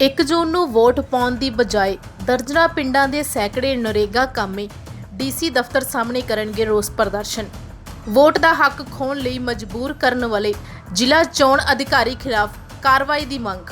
1 ਜੂਨ ਨੂੰ ਵੋਟ ਪਾਉਣ ਦੀ ਬਜਾਏ ਦਰਜਨਾ ਪਿੰਡਾਂ ਦੇ ਸੈਂਕੜੇ ਨਰੇਗਾ ਕਾਮੇ ਡੀਸੀ ਦਫ਼ਤਰ ਸਾਹਮਣੇ ਕਰਨਗੇ ਰੋਸ ਪ੍ਰਦਰਸ਼ਨ। ਵੋਟ ਦਾ ਹੱਕ ਖੋਣ ਲਈ ਮਜਬੂਰ ਕਰਨ ਵਾਲੇ ਜ਼ਿਲ੍ਹਾ ਚੋਣ ਅਧਿਕਾਰੀ ਖਿਲਾਫ ਕਾਰਵਾਈ ਦੀ ਮੰਗ।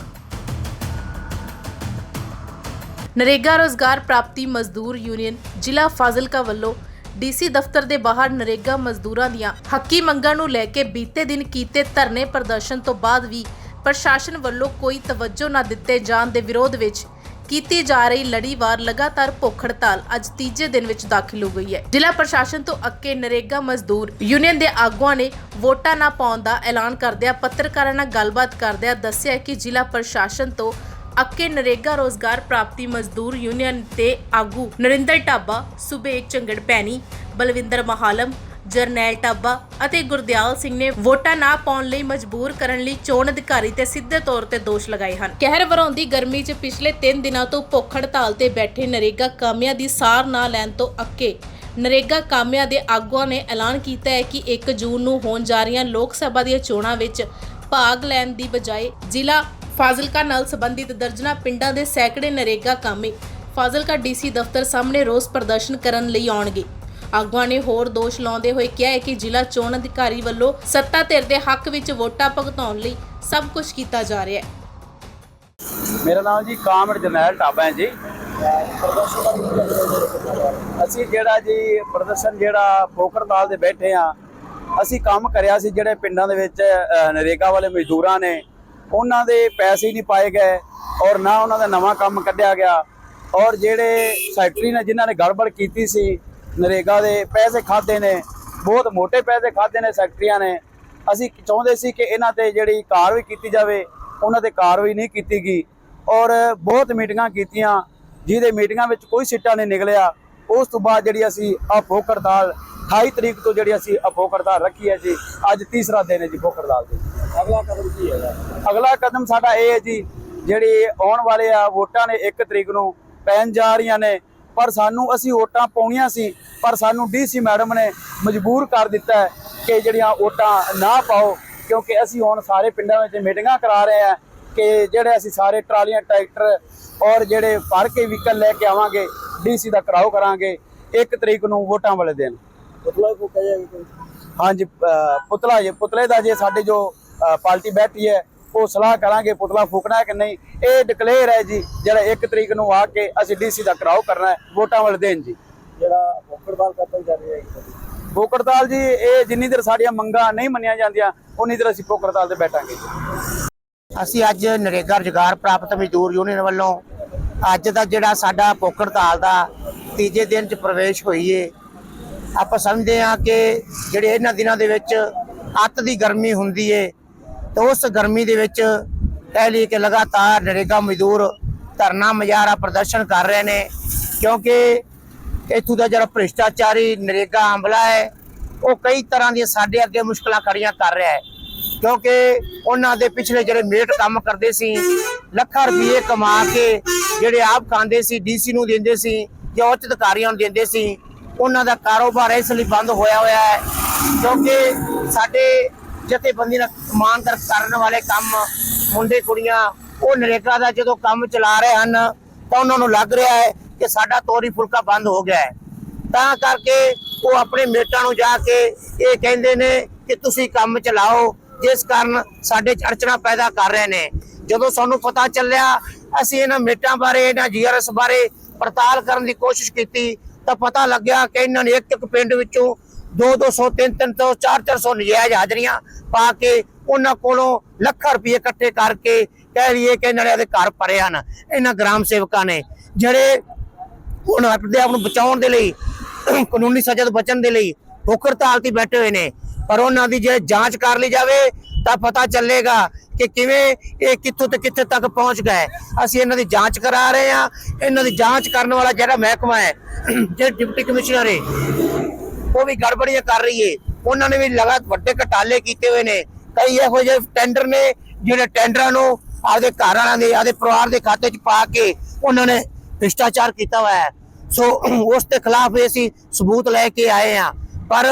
ਨਰੇਗਾ ਰੋਜ਼ਗਾਰ ਪ੍ਰਾਪਤੀ ਮਜ਼ਦੂਰ ਯੂਨੀਅਨ ਜ਼ਿਲ੍ਹਾ ਫਾਜ਼ਿਲਕਾ ਵੱਲੋਂ ਡੀਸੀ ਦਫ਼ਤਰ ਦੇ ਬਾਹਰ ਨਰੇਗਾ ਮਜ਼ਦੂਰਾਂ ਦੀਆਂ ਹੱਕੀ ਮੰਗਾਂ ਨੂੰ ਲੈ ਕੇ ਬੀਤੇ ਦਿਨ ਕੀਤੇ ਧਰਨੇ ਪ੍ਰਦਰਸ਼ਨ ਤੋਂ ਬਾਅਦ ਵੀ ਪ੍ਰਸ਼ਾਸਨ ਵੱਲੋਂ ਕੋਈ ਤਵੱਜੋ ਨਾ ਦਿੱਤੇ ਜਾਣ ਦੇ ਵਿਰੋਧ ਵਿੱਚ ਕੀਤੀ ਜਾ ਰਹੀ ਲੜੀਵਾਰ ਲਗਾਤਾਰ ਭੁੱਖ ਹੜਤਾਲ ਅੱਜ ਤੀਜੇ ਦਿਨ ਵਿੱਚ ਦਾਖਲ ਹੋ ਗਈ ਹੈ। ਜ਼ਿਲ੍ਹਾ ਪ੍ਰਸ਼ਾਸਨ ਤੋਂ ਅੱਕੇ ਨਰੇਗਾ ਮਜ਼ਦੂਰ ਯੂਨੀਅਨ ਦੇ ਆਗੂਆਂ ਨੇ ਵੋਟਾਂ ਨਾ ਪਾਉਣ ਦਾ ਐਲਾਨ ਕਰਦਿਆਂ ਪੱਤਰਕਾਰਾਂ ਨਾਲ ਗੱਲਬਾਤ ਕਰਦਿਆਂ ਦੱਸਿਆ ਕਿ ਜ਼ਿਲ੍ਹਾ ਪ੍ਰਸ਼ਾਸਨ ਤੋਂ ਅੱਕੇ ਨਰੇਗਾ ਰੋਜ਼ਗਾਰ ਪ੍ਰਾਪਤੀ ਮਜ਼ਦੂਰ ਯੂਨੀਅਨ ਦੇ ਆਗੂ ਨਰਿੰਦਰ ਢਾਬਾ ਸੁਬੇਗ ਝੰਗੜ ਪੈਣੀ, ਬਲਵਿੰਦਰ ਮਹਾਲਮ ਜਰਨੈਲ ਟਾਬਾ ਅਤੇ ਗੁਰਦਿਆਲ ਸਿੰਘ ਨੇ ਵੋਟਾਂ ਨਾ ਪਾਉਣ ਲਈ ਮਜਬੂਰ ਕਰਨ ਲਈ ਚੋਣ ਅਧਿਕਾਰੀ ਤੇ ਸਿੱਧੇ ਤੌਰ ਤੇ ਦੋਸ਼ ਲਗਾਏ ਹਨ। ਕਹਿਰ ਵਰਾਉਂਦੀ ਗਰਮੀ 'ਚ ਪਿਛਲੇ 3 ਦਿਨਾਂ ਤੋਂ ਭੁੱਖ ਹੜਤਾਲ ਤੇ ਬੈਠੇ ਨਰੇਗਾ ਕਾਮਿਆਂ ਦੀ ਸਾਰ ਨਾ ਲੈਣ ਤੋਂ ਅੱਕੇ। ਨਰੇਗਾ ਕਾਮਿਆਂ ਦੇ ਆਗੂਆਂ ਨੇ ਐਲਾਨ ਕੀਤਾ ਹੈ ਕਿ 1 ਜੂਨ ਨੂੰ ਹੋਣ ਜਾ ਰਹੀਆਂ ਲੋਕ ਸਭਾ ਦੀਆਂ ਚੋਣਾਂ ਵਿੱਚ ਭਾਗ ਲੈਣ ਦੀ ਬਜਾਏ ਜ਼ਿਲ੍ਹਾ ਫਾਜ਼ਿਲਕਾ ਨਾਲ ਸੰਬੰਧਿਤ ਦਰਜਨਾ ਪਿੰਡਾਂ ਦੇ ਸੈਂਕੜੇ ਨਰੇਗਾ ਕਾਮੇ ਫਾਜ਼ਿਲਕਾ ਡੀਸੀ ਦਫ਼ਤਰ ਸਾਹਮਣੇ ਰੋਸ ਪ੍ਰਦਰਸ਼ਨ ਕਰਨ ਲਈ ਆਉਣਗੇ। ਆਗੂਆਂ ਨੇ ਹੋਰ ਦੋਸ਼ ਲਾਉਂਦੇ ਹੋਏ ਕਿਹਾ ਹੈ ਕਿ ਜ਼ਿਲ੍ਹਾ ਚੋਣ ਅਧਿਕਾਰੀ ਵੱਲੋਂ ਸੱਤਾ ਧਿਰ ਦੇ ਹੱਕ ਵਿੱਚ ਵੋਟਾਂ ਭੁਗਤਾਉਣ ਲਈ ਸਭ ਕੁਝ ਕੀਤਾ ਜਾ ਰਿਹਾ ਹੈ। ਮੇਰਾ ਨਾਮ ਜੀ ਕਾਮਰ ਜਰਨੈਲ ਢਾਬਾ ਹੈ ਜੀ। ਅਸੀਂ ਜਿਹੜਾ ਜੀ ਪ੍ਰਦਰਸ਼ਨ ਜਿਹੜਾ ਫੋਕਰਤਾਲ ਦੇ ਬੈਠੇ ਆ ਅਸੀਂ ਕੰਮ ਕਰਿਆ ਸੀ ਜਿਹੜੇ ਪਿੰਡਾਂ ਦੇ ਵਿੱਚ ਨਰੇਗਾ ਵਾਲੇ ਮਜ਼ਦੂਰਾਂ ਨੇ। ਉਹਨਾਂ ਦੇ ਪੈਸੇ ਨਹੀਂ ਪਾਏ ਗਏ ਔਰ ਨਾ ਉਹਨਾਂ ਦਾ ਨਵਾਂ ਕੰਮ ਕੱਢਿਆ ਗਿਆ। ਔਰ ਜਿਹੜੇ ਸੈਕਟਰੀ ਨੇ ਜਿਨ੍ਹਾਂ ਨੇ ਗੜਬੜ ਕੀਤੀ ਸੀ ਨਰੇਗਾ ਦੇ ਪੈਸੇ ਖਾਦੇ ਨੇ ਬਹੁਤ ਮੋٹے ਪੈਸੇ ਖਾਦੇ ਨੇ ਸੈਕਟਰੀਆਂ ਨੇ। ਅਸੀਂ ਚਾਹੁੰਦੇ ਸੀ ਕਿ ਇਹਨਾਂ ਤੇ ਜਿਹੜੀ ਕਾਰਵਾਈ ਕੀਤੀ ਜਾਵੇ ਉਹਨਾਂ ਤੇ ਕਾਰਵਾਈ ਨਹੀਂ ਕੀਤੀ ਗਈ। ਔਰ ਬਹੁਤ ਮੀਟਿੰਗਾਂ ਕੀਤੀਆਂ ਜਿਹਦੇ ਮੀਟਿੰਗਾਂ ਵਿੱਚ ਕੋਈ ਸਿੱਟਾ ਨਹੀਂ ਨਿਕਲਿਆ। ਉਸ ਤੋਂ ਬਾਅਦ ਜਿਹੜੀ ਅਸੀਂ ਆ ਭੁੱਖ ਹੜਤਾਲ 28 ਤਰੀਕ ਤੋਂ ਜਿਹੜੀ ਅਸੀਂ ਆ ਭੁੱਖ ਹੜਤਾਲ ਰੱਖੀ ਹੈ ਜੀ ਅੱਜ ਤੀਸਰਾ ਦਿਨ ਹੈ ਜੀ ਭੁੱਖ ਹੜਤਾਲ ਦੀ। ਅਗਲਾ ਕਦਮ ਕੀ ਹੈਗਾ ਅਗਲਾ ਕਦਮ ਸਾਡਾ ਇਹ ਹੈ ਜੀ ਜਿਹੜੀ ਆਉਣ ਵਾਲੇ ਆ ਵੋਟਾਂ ਨੇ 1 ਤਰੀਕ ਨੂੰ ਪੈਣ ਜਾ ਰਹੀਆਂ ਨੇ। ਪਰ ਸਾਨੂੰ ਅਸੀਂ ਵੋਟਾਂ ਪਾਉਣੀਆਂ ਸੀ ਪਰ ਸਾਨੂੰ ਡੀਸੀ ਮੈਡਮ ਨੇ ਮਜਬੂਰ ਕਰ ਦਿੱਤਾ ਕਿ ਜਿਹੜੀਆਂ ਵੋਟਾਂ ਨਾ ਪਾਓ ਕਿਉਂਕਿ ਅਸੀਂ ਹੁਣ ਸਾਰੇ ਪਿੰਡਾਂ ਵਿੱਚ ਮੀਟਿੰਗਾਂ ਕਰਾ ਰਹੇ ਹਾਂ ਕਿ ਜਿਹੜੇ ਅਸੀਂ ਸਾਰੇ ਟਰਾਲੀਆਂ ਟਰੈਕਟਰ ਔਰ ਜਿਹੜੇ ਭਰ ਕੇ ਵਹੀਕਲ ਲੈ ਕੇ ਆਵਾਂਗੇ ਡੀਸੀ ਦਾ ਕਰਾਓ ਕਰਾਂਗੇ 1 ਤਰੀਕ ਨੂੰ ਵੋਟਾਂ ਵਾਲੇ ਦਿਨ। ਪੁਤਲਾ ਫੂਕਾ ਜਾਏਗਾ ਹਾਂਜੀ ਪੁਤਲਾ ਜੇ ਪੁਤਲੇ ਦਾ ਜੇ ਸਾਡੇ ਜੋ ਪਾਰਟੀ ਬੈਠੀ ਹੈ ਉਹ ਸਲਾਹ ਕਰਾਂਗੇ ਪੁਤਲਾ ਫੂਕਣਾ ਹੈ ਕਿ ਨਹੀਂ? ਇਹ ਡਿਕਲੇਅਰ ਹੈ ਜੀ ਜਿਹੜਾ 1 ਤਰੀਕ ਨੂੰ ਆ ਕੇ ਅਸੀਂ ਡੀਸੀ ਦਾ ਕਰਾਓ ਕਰਨਾ ਹੈ ਵੋਟਾਂ ਵਾਲੇ ਦਿਨ ਜੀ। ਜਿਹੜਾ ਭੁੱਖੜਤਾਲ ਕਤਲ ਚੱਲ ਰਿਹਾ ਹੈ ਭੁੱਖ ਜੀ, ਇਹ ਜਿੰਨੀ ਦੇਰ ਸਾਡੀਆਂ ਮੰਗਾਂ ਨਹੀਂ ਮੰਨੀਆਂ ਜਾਂਦੀਆਂ, ਉਨੀ ਦੇਰ ਅਸੀਂ ਭੁੱਖ ਹੜਤਾਲ ਤੇ ਬੈਠਾਂਗੇ। ਅਸੀਂ ਅੱਜ ਨਰੇਗਾ ਰੁਜ਼ਗਾਰ ਪ੍ਰਾਪਤ ਮਜ਼ਦੂਰ ਯੂਨੀਅਨ ਵੱਲੋਂ ਅੱਜ ਦਾ ਜਿਹੜਾ ਸਾਡਾ ਭੁੱਖ ਹੜਤਾਲ ਦਾ ਤੀਜੇ ਦਿਨ ਚ ਪ੍ਰਵੇਸ਼ ਹੋਈ ਏ ਆਪਾਂ ਸਮਝਦੇ ਹਾਂ ਕਿ ਜਿਹੜੇ ਇਹਨਾਂ ਦਿਨਾਂ ਦੇ ਵਿੱਚ ਅੱਤ ਦੀ ਗਰਮੀ ਹੁੰਦੀ ਏ, ਤੇ ਉਸ ਗਰਮੀ ਦੇ ਵਿੱਚ ਕਹਿ ਲਈ ਕਿ ਲਗਾਤਾਰ ਨਰੇਗਾ ਮਜ਼ਦੂਰ ਧਰਨਾ ਮੁਜ਼ਾਹਰਾ ਪ੍ਰਦਰਸ਼ਨ ਕਰ ਰਹੇ ਨੇ, ਕਿਉਂਕਿ ਇੱਥੋਂ ਦਾ ਜਿਹੜਾ ਭ੍ਰਿਸ਼ਟਾਚਾਰੀ ਨਰੇਗਾ ਆਮਲਾ ਹੈ, ਉਹ ਕਈ ਤਰ੍ਹਾਂ ਦੀਆਂ ਸਾਡੇ ਅੱਗੇ ਮੁਸ਼ਕਲਾਂ ਖੜੀਆਂ ਕਰ ਰਿਹਾ ਹੈ। ਕਿਉਂਕਿ ਉਹਨਾਂ ਦੇ ਪਿਛਲੇ ਜਿਹੜੇ ਮੇਟ ਕੰਮ ਕਰਦੇ ਸੀ, ਲੱਖਾਂ ਰੁਪਏ ਕਮਾ ਕੇ ਜਿਹੜੇ ਆਪ ਖਾਂਦੇ ਸੀ, ਡੀਸੀ ਨੂੰ ਦਿੰਦੇ ਸੀ ਜਾਂ ਉੱਚ ਅਧਿਕਾਰੀਆਂ ਨੂੰ ਦਿੰਦੇ ਸੀ, ਉਹਨਾਂ ਦਾ ਕਾਰੋਬਾਰ ਇਸ ਲਈ ਬੰਦ ਹੋਇਆ ਹੋਇਆ ਹੈ। ਕਿਉਂਕਿ ਸਾਡੇ ਜਥੇਬੰਦੀ ਨਾਲ ਕਮਾਨ ਕਰਨ ਵਾਲੇ ਕੰਮ, ਮੁੰਡੇ ਕੁੜੀਆਂ, ਉਹ ਨਰੇਗਾ ਦਾ ਜਦੋਂ ਕੰਮ ਚਲਾ ਰਹੇ ਹਨ, ਤਾਂ ਉਹਨਾਂ ਨੂੰ ਲੱਗ ਰਿਹਾ ਹੈ ਕਿ ਸਾਡਾ ਤੋਰੀ ਫੁਲਕਾ ਬੰਦ ਹੋ ਗਿਆ ਹੈ। ਤਾਂ ਕਰਕੇ ਉਹ ਆਪਣੇ ਮੇਟਾਂ ਨੂੰ ਜਾ ਕੇ ਇਹ ਕਹਿੰਦੇ ਨੇ ਕਿ ਤੁਸੀਂ ਕੰਮ ਚਲਾਓ, ਜਿਸ ਕਾਰਨ ਸਾਡੇ ਅੜਚਣਾ ਪੈਦਾ ਕਰ ਰਹੇ ਨੇ। ਜਦੋਂ ਸਾਨੂੰ ਪਤਾ ਚੱਲਿਆ, ਅਸੀਂ ਇਹਨਾਂ ਮੇਟਾਂ ਬਾਰੇ, ਇਹਨਾਂ ਜੀਆਰਐਸ ਬਾਰੇ ਪੜਤਾਲ ਕਰਨ ਦੀ ਕੋਸ਼ਿਸ਼ ਕੀਤੀ, ਤਾਂ ਪਤਾ ਲੱਗਿਆ ਕਿ ਇਹਨਾਂ ਨੇ ਇੱਕ ਇੱਕ ਪਿੰਡ ਵਿੱਚੋਂ 2-200 3-300 4-400 ਨਜਾਇਜ਼ ਹਾਜ਼ਰੀਆਂ ਪਾ ਕੇ ਉਹਨਾਂ ਕੋਲੋਂ ਲੱਖਾਂ ਰੁਪਏ ਇਕੱਠੇ ਕਰਕੇ ਕਹਿ ਲਈਏ ਕਿ ਇਹਨਾਂ ਨੇ ਇਹਦੇ ਘਰ ਭਰੇ ਹਨ। ਇਹਨਾਂ ਗ੍ਰਾਮ ਸੇਵਕਾਂ ਨੇ, ਜਿਹੜੇ ਹੁਣ ਆਪਣੇ ਆਪ ਨੂੰ ਬਚਾਉਣ ਦੇ ਲਈ, ਕਾਨੂੰਨੀ ਸਜ਼ਾ ਤੋਂ ਬਚਣ ਦੇ ਲਈ ਭੁੱਖ ਹੜਤਾਲ ਤੇ ਬੈਠੇ ਹੋਏ ਨੇ। ਪਰ ਉਹਨਾਂ ਦੀ ਜੇ ਜਾਂਚ ਕਰ ਲਈ ਜਾਵੇ, ਤਾਂ ਪਤਾ ਚੱਲੇਗਾ ਕਿ ਕਿਵੇਂ ਇਹ ਕਿੱਥੋਂ ਤੇ ਕਿੱਥੇ ਤੱਕ ਪਹੁੰਚ ਗਏ। ਅਸੀਂ ਇਹਨਾਂ ਦੀ ਜਾਂਚ ਕਰਾ ਰਹੇ ਹਾਂ। ਇਹਨਾਂ ਦੀ ਜਾਂਚ ਕਰਨ ਵਾਲਾ ਜਿਹੜਾ ਮਹਿਕਮਾ ਹੈ, ਜਿਹੜਾ ਡਿਪਟੀ ਕਮਿਸ਼ਨਰ ਹੈ, ਉਹ ਵੀ ਗੜਬੜੀਆਂ ਕਰ ਰਹੀ ਹੈ। ਉਹਨਾਂ ਨੇ ਵੀ ਲਗਾਤ ਵੱਡੇ ਘਟਾਲੇ ਕੀਤੇ ਹੋਏ ਨੇ। ਕਈ ਇਹੋ ਜਿਹੇ ਟੈਂਡਰ ਨੇ, ਜਿਹੜੇ ਟੈਂਡਰਾਂ ਨੂੰ ਆਪਦੇ ਘਰ ਵਾਲਿਆਂ ਦੇ, ਆਪਦੇ ਪਰਿਵਾਰ ਦੇ ਖਾਤੇ 'ਚ ਪਾ ਕੇ ਉਹਨਾਂ ਨੇ ਭ੍ਰਿਸ਼ਟਾਚਾਰ ਕੀਤਾ ਹੋਇਆ ਹੈ। ਸੋ ਉਸ ਦੇ ਖਿਲਾਫ ਵੀ ਅਸੀਂ ਸਬੂਤ ਲੈ ਕੇ ਆਏ ਆ ਪਰ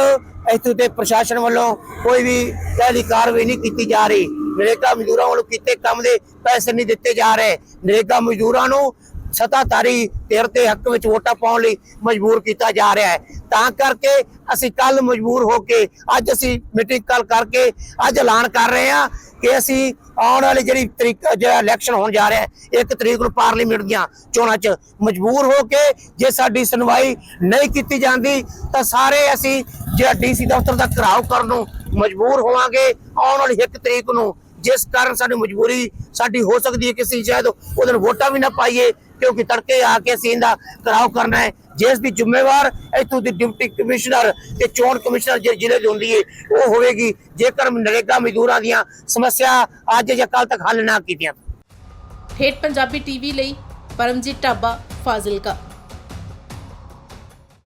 ਇੱਥੇ ਤੇ ਪ੍ਰਸ਼ਾਸਨ ਵੱਲੋਂ ਕੋਈ ਵੀ ਪਹਿਲੀ ਕਾਰਵਾਈ ਨਹੀਂ ਕੀਤੀ ਜਾ ਰਹੀ। ਨਰੇਗਾ ਮਜ਼ਦੂਰਾਂ ਵੱਲੋਂ ਕੀਤੇ ਕੰਮ ਦੇ ਪੈਸੇ ਨਹੀਂ ਦਿੱਤੇ ਜਾ ਰਹੇ। ਨਰੇਗਾ ਮਜ਼ਦੂਰਾਂ ਨੂੰ ਸਤਾਧਾਰੀ ਧਿਰ ਦੇ ਹੱਕ ਵਿੱਚ ਵੋਟਾਂ ਪਾਉਣ ਲਈ ਮਜਬੂਰ ਕੀਤਾ ਜਾ ਰਿਹਾ ਹੈ। ਤਾਂ ਕਰਕੇ ਅਸੀਂ ਕੱਲ ਮਜਬੂਰ ਹੋ ਕੇ ਅੱਜ ਅਸੀਂ ਮੀਟਿੰਗ ਕੱਲ ਕਰਕੇ ਅੱਜ ਐਲਾਨ ਕਰ ਰਹੇ ਹਾਂ ਕਿ ਅਸੀਂ ਆਉਣ ਵਾਲੀ ਜਿਹੜੀ ਤਰੀਕ ਜਿਹੜਾ ਇਲੈਕਸ਼ਨ ਹੋਣ ਜਾ ਰਿਹਾ ਹੈ, ਇੱਕ ਤਰੀਕ ਨੂੰ ਪਾਰਲੀਮੈਂਟ ਦੀਆਂ ਚੋਣਾਂ 'ਚ ਮਜਬੂਰ ਹੋ ਕੇ ਜੇ ਸਾਡੀ ਸੁਣਵਾਈ ਨਹੀਂ ਕੀਤੀ ਜਾਂਦੀ ਤਾਂ ਸਾਰੇ ਅਸੀਂ ਜਿਹੜਾ ਡੀਸੀ ਦਫ਼ਤਰ ਦਾ ਘਰਾਓ ਕਰਨ ਨੂੰ ਮਜਬੂਰ ਹੋਵਾਂਗੇ। ਆਉਣ ਵਾਲੀ ਇੱਕ ਤਰੀਕ ਨੂੰ ਜਿਸ ਕਾਰਨ ਸਾਡੀ ਮਜਬੂਰੀ ਸਾਡੀ ਹੋ ਸਕਦੀ ਹੈ ਕਿ ਅਸੀਂ ਸ਼ਾਇਦ ਉਹਦੇ ਦਿਨ ਵੋਟਾਂ ਵੀ ਨਾ ਪਾਈਏ ਕਿਉਂਕਿ ਤੜਕੇ ਆ ਕੇ ਅਸੀਂ ਇਹਦਾ ਘਰਾਓ ਕਰਨਾ ਹੈ। ਜਿਸ ਦੀ ਜ਼ਿੰਮੇਵਾਰ ਇੱਥੋਂ ਦੀ ਡਿਪਟੀ ਕਮਿਸ਼ਨਰ ਤੇ ਚੋਣ ਕਮਿਸ਼ਨਰ ਜਿਹੜੇ ਜ਼ਿਲ੍ਹੇ ਦੀ ਹੁੰਦੀ ਹੈ ਉਹ ਹੋਵੇਗੀ। ਜੇਕਰ ਨਰੇਗਾ ਮਜ਼ਦੂਰਾਂ ਦੀਆਂ ਸਮੱਸਿਆ ਅੱਜ ਜਾਂ ਕੱਲ ਤੱਕ ਹੱਲ ਨਾ ਕੀਤੀਆਂ ਠੇਠ ਪੰਜਾਬੀ ਟੀਵੀ ਲਈ ਪਰਮਜੀਤ ਢਾਬਾ ਫਾਜ਼ਿਲਕਾ।